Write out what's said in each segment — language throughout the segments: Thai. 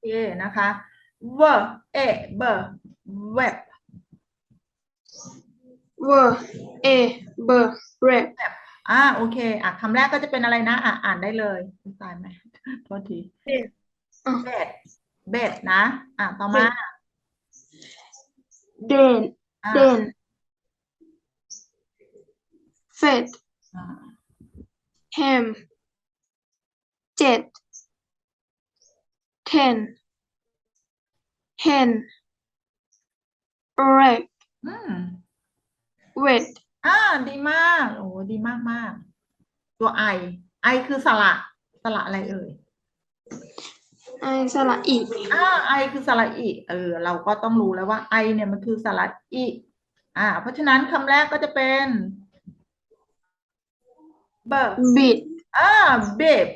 เคนะคะเวอเอเบอเว็บ w a b rap อ่าโอเคอะคำแรกก็จะเป็นอะไรนะ อะอ่านได้เลยตายไหมโทษที bed อะเบ็ดเบ็ดนะ อะต่อมา den อะ den fed อะ ham jet ten hen rag อืม wet อ่า ดีมาก โอ้ดีมากมาก ตัวไอ ไอคือสระ สระอะไรเอ่ย ไอสระอีอ่า ไอคือสระอีเออ เราก็ต้องรู้แล้วว่าไอเนี่ยมันคือสระอีอ่า เพราะฉะนั้นคำแรกก็จะเป็นเบอร์ bit อ่าเบบ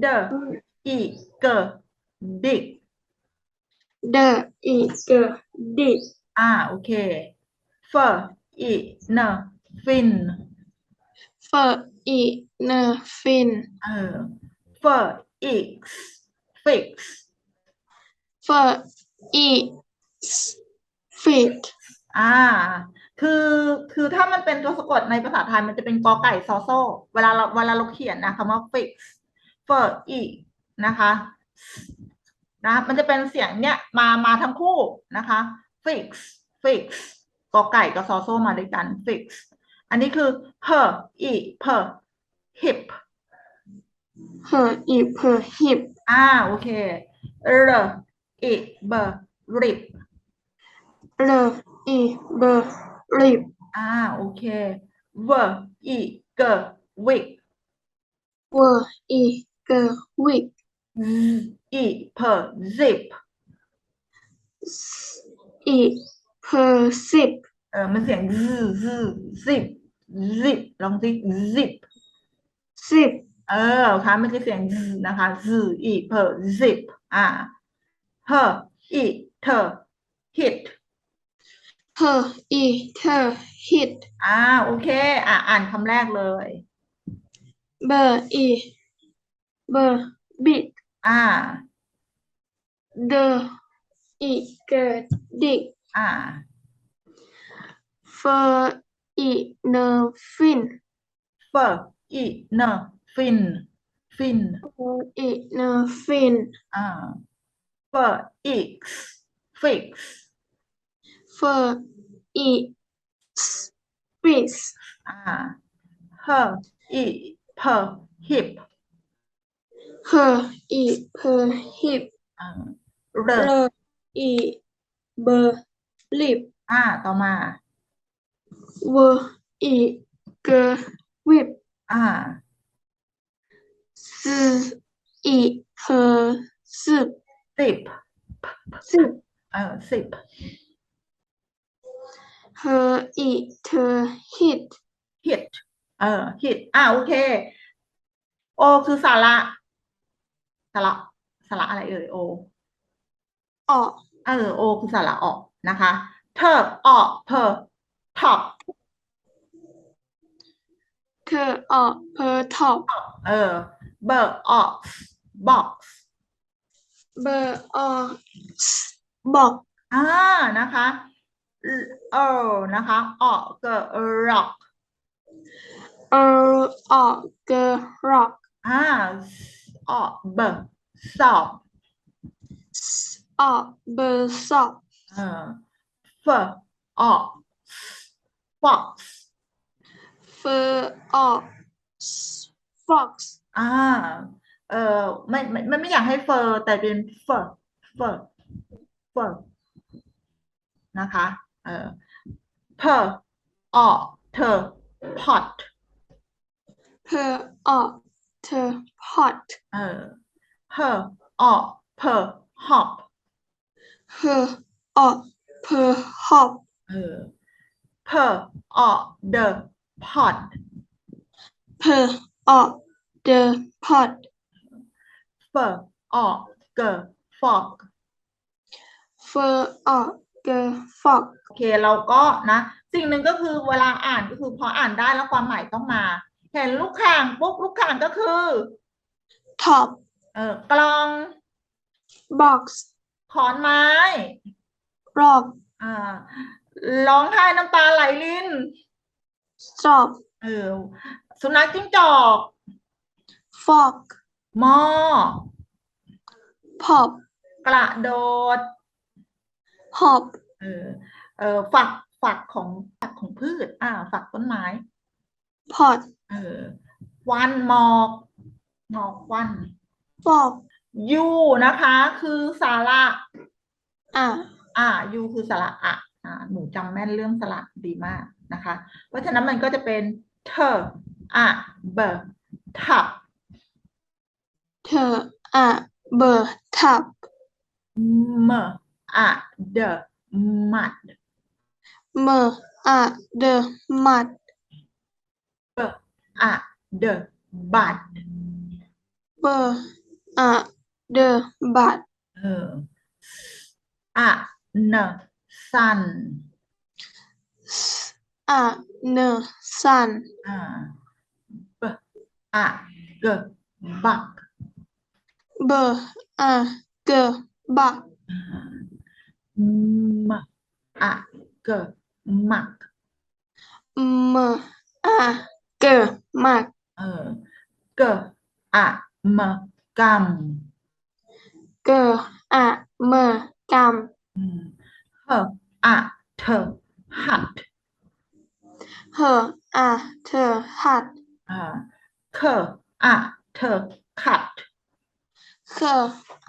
เดออีเกอดิ ก the e g dit อ่าโอเคเฟอร์อีเนฟิน for e n fin เออเฟอร์อีกฟิก for e fit อ่า คือคือถ้ามันเป็นตัวสะกดในภาษาไทยมันจะเป็นกอไก่ซอโซเวลาเราเวลาเราเขียนนะคำว่า fix for e นะคะ นะมันจะเป็นเสียงเนี้ยมามาทั้งคู่นะคะ fix fix กอไก่กับซอโซมาด้วยกัน fix อันนี้คือ her e per hip her e per hip อ่าโอเค r e b rib r e b rib อ่าโอเค v e g wig w e g wig z e per zip e per zip เออมันเสียง z z zip zip ลองสิ zip zip เออค่ะไม่ใช่เสียง z นะคะ z e per zip อ่า her e ter hit her e ter hit อ่าโอเค อ่าอ่านคำแรกเลย b e b bit อ่ า the e g dick อ่า for e n fin fur e n fin fin for e n fin อ่า fur x fix for e fix อ่า her e per hip Her e per hip อ่า r r e b lip อ่า ต่อมา w e g whip อ่า s e per zip zip zip เออ zip her e ter hit hit เออ hit อ่าโอเค โอคือสาระ สาระสาระอะไรเอ่ยโอออกเออโอคือสาระออกนะคะเธอออกเพอ top เธอออก per top เออเบอร์ออก box เบอร์ออกบอกอ่านะคะเออนะคะออกเกอ rock เออออกเกอร์ร็อกอ่า ออกเบอร์ sop ออกเบอร์สอบเออ fur ออก fox เฟอร์ออก fox อ่าเออไม่ไม่ไม่ไม่อยากให้เฟอร์แต่เป็นเฟอร์เฟอร์เฟอร์นะคะเออเพอออกเธอ pot เพอออก เธอ pot เออเพอออกเพอ hop เพอออกเพอ hop เออเพอออก the pot เพอออก the pot เฟอออก the fog เฟอออก the fog โอเค เราก็นะ สิ่งหนึ่งก็คือเวลาอ่านก็คือพออ่านได้แล้วความหมายต้องมา เห็นลูกข่างปุ๊บลูกข่างก็คือ top เออกลอง box ขอนไม้ rock อ่าร้องไห้น้ำตาไหลลิน stop เออสุนัขจิ้งจอก fork หม้อ pop กระโดด hop เออเออฝักฝักของฝักของพืช อ่า ฝักต้นไม้ pot เออควันหมอกหมอกควัน fog ยูนะคะ คือสาระอะอ่ายูคือสระอะอ่าหนูจำแม่นเรื่องสระดีมากนะคะ เพราะฉะนั้นมันก็จะเป็นเธออะเบอร์ทับเธออะเบอร์ทับเมอะเดมัดเมออะเดอมัด อะเดบัดเบอร์อะเดอบัดเอออะเนซันอะเนอซันอ่าเบอะเกบักเบอร์อะเกอบักมอะเกมักเมออะ เกอมักเออเกอะมกัมเกออะเมอกำอืมเฮอะเธอหัดเฮออะเธอหัดอ่าเคอะเธอขัด เคอ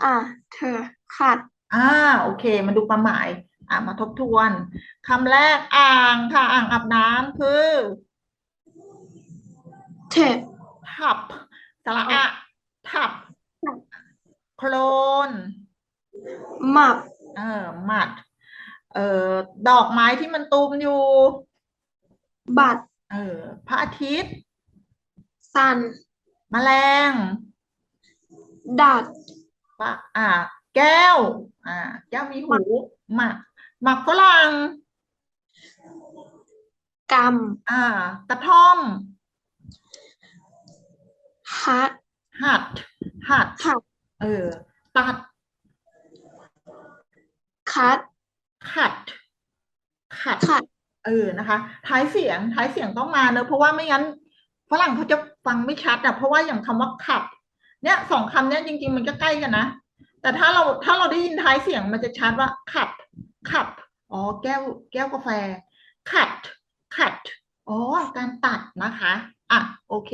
อะเธอขัดอ่าโอเค มาดูความหมาย อ่ามาทบทวนคำแรกอ่างค่ะอ่างอาบน้ำคือ เทปทับสระอะทับ โคลน มับ เออหมัด เอ่อ ดอกไม้ที่มันตูมอยู่ บัดเออ พระอาทิตย์ สัน แมลง ดัดปะอ่า แก้ว อ่า แก้วมีหู หมัก หมักฝรั่งกอ่า กระท่อมำฮัดหัดหัดหัดเออตัดคัดขัดขัดขัดเออนะคะ ท้ายเสียงท้ายเสียงต้องมาเนอะเพราะว่าไม่งั้นฝรั่งเขาจะฟังไม่ชัดอะเพราะว่าอย่างคำว่าขัด เนี่ยสองคำเนี้ยจริง ๆ มันก็ใกล้กันนะแต่ถ้าเราถ้าเราได้ยินท้ายเสียงมันจะชัดว่าขัดขัดอ๋อแก้วแก้วกาแฟขัดขัดอ๋อการตัดนะคะ อะโอเค